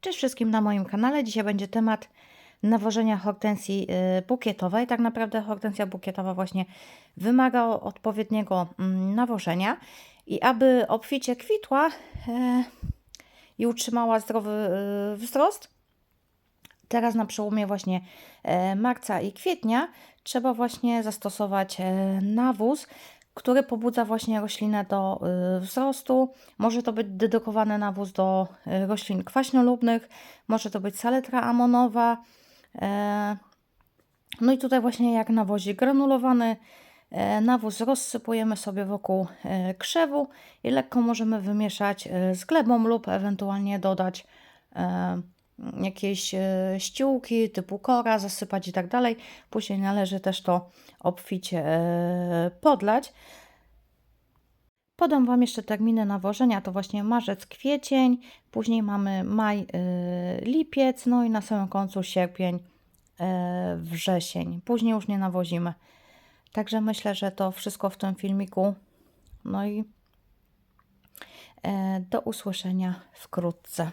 Cześć wszystkim na moim kanale. Dzisiaj będzie temat nawożenia hortensji y, bukietowej. Tak naprawdę hortensja bukietowa właśnie wymaga odpowiedniego mm, nawożenia i aby obficie kwitła y, i utrzymała zdrowy y, wzrost, teraz na przełomie właśnie marca i kwietnia trzeba właśnie zastosować nawóz, który pobudza właśnie roślinę do y, wzrostu. Może to być dedykowany nawóz do y, roślin kwaśnolubnych, może to być saletra amonowa. E, No i tutaj właśnie jak nawozik granulowany, e, nawóz rozsypujemy sobie wokół e, krzewu i lekko możemy wymieszać z glebą lub ewentualnie dodać jakieś e, ściółki typu kora, zasypać i tak dalej. Później należy też to obficie e, podlać. Podam Wam jeszcze terminy nawożenia, to właśnie marzec, kwiecień, później mamy maj, y, lipiec, no i na samym końcu sierpień, wrzesień. Później już nie nawozimy. Także myślę, że to wszystko w tym filmiku. No i e, do usłyszenia wkrótce.